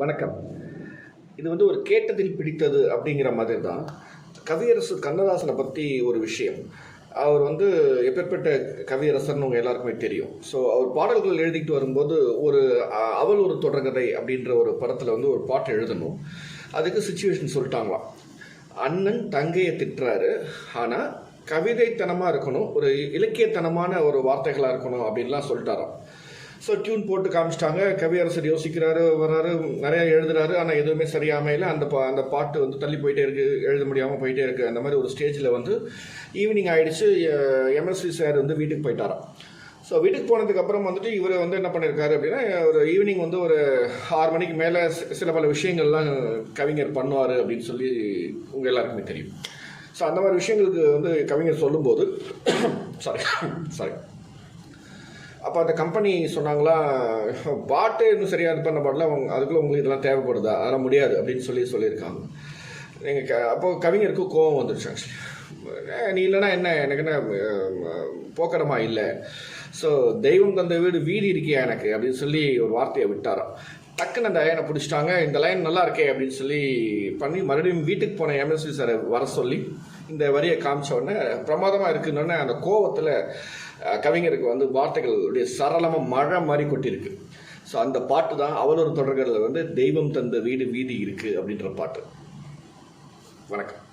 வணக்கம். இது வந்து ஒரு கேட்டதில் பிடித்தது அப்படிங்கிற மாதிரி தான் கவியரசு கண்ணதாசனை பற்றி ஒரு விஷயம். அவர் வந்து எப்பேற்பட்ட கவியரசர்னு உங்கள் எல்லாருக்குமே தெரியும். ஸோ அவர் பாடல்கள் எழுதிட்டு வரும்போது ஒரு அவள் ஒரு தொடர்கதை அப்படின்ற ஒரு படத்தில் வந்து ஒரு பாட்டு எழுதணும். அதுக்கு சுச்சுவேஷன் சொல்லிட்டாங்களாம். அண்ணன் தங்கையை திட்டுறாரு. ஆனால் கவிதைத்தனமாக இருக்கணும் ஒரு இலக்கியத்தனமான ஒரு வார்த்தைகளாக இருக்கணும் அப்படின்லாம் சொல்லிட்டாராம். ஸோ டியூன் போட்டு காமிச்சிட்டாங்க. கவியரசர் யோசிக்கிறாரு வர்றாரு நிறையா எழுதுறாரு. ஆனால் எதுவுமே சரியாமையில் அந்த பா அந்த பாட்டு வந்து தள்ளி போயிட்டே இருக்கு. எழுத முடியாமல் போயிட்டே இருக்கு. அந்த மாதிரி ஒரு ஸ்டேஜில் வந்து ஈவினிங் ஆகிடுச்சு எம்எஸ்வி சார் வந்து வீட்டுக்கு போயிட்டாராம் ஸோ வீட்டுக்கு போனதுக்கப்புறம் வந்துட்டு இவர் வந்து என்ன பண்ணியிருக்காரு அப்படின்னா ஒரு ஈவினிங் வந்து ஒரு ஆறு மணிக்கு மேலே சில பல விஷயங்கள்லாம் கவிஞர் பண்ணுவார் அப்படின்னு சொல்லி உங்கள் எல்லாருக்குமே தெரியும். ஸோ அந்த மாதிரி விஷயங்களுக்கு வந்து கவிஞர் சொல்லும்போது சாரி சாரி அப்போ அந்த கம்பெனி சொன்னாங்களா பாட்டு இன்னும் சரியாக இது பண்ண பாடல அவங்க அதுக்குள்ளே உங்களுக்கு இதெல்லாம் தேவைப்படுதா? அதெல்லாம் முடியாது அப்படின்னு சொல்லி சொல்லியிருக்காங்க. நீங்கள் க அப்போது கவிஞருக்கு கோபம் வந்துருச்சு ஆக்சுவலி நீ இல்லைன்னா என்ன? எனக்கு என்ன போக்கடமா இல்லை. ஸோ தெய்வம் தந்த வீடு வீதி இருக்கியா எனக்கு அப்படின்னு சொல்லி ஒரு வார்த்தையை விட்டாராம். டக்குன்னு அந்த லைனை பிடிச்சிட்டாங்க. இந்த லைன் நல்லா இருக்கே அப்படின்னு சொல்லி பண்ணி மறுபடியும் வீட்டுக்கு போன எம்எஸ்வி சாரை வர சொல்லி இந்த வரியை காமிச்ச உடனே பிரமாதமாக இருக்குன்னொடனே அந்த கோவத்தில் கவிஞருக்கு வந்து வார்த்தைகளுடைய சரளமாக மழை மாதிரி கொட்டியிருக்கு. ஸோ அந்த பாட்டு தான் அவலூர் ஒரு தொடர்களில் வந்து தெய்வம் தந்த வீடு வீதி இருக்குது அப்படின்ற பாட்டு. வணக்கம்.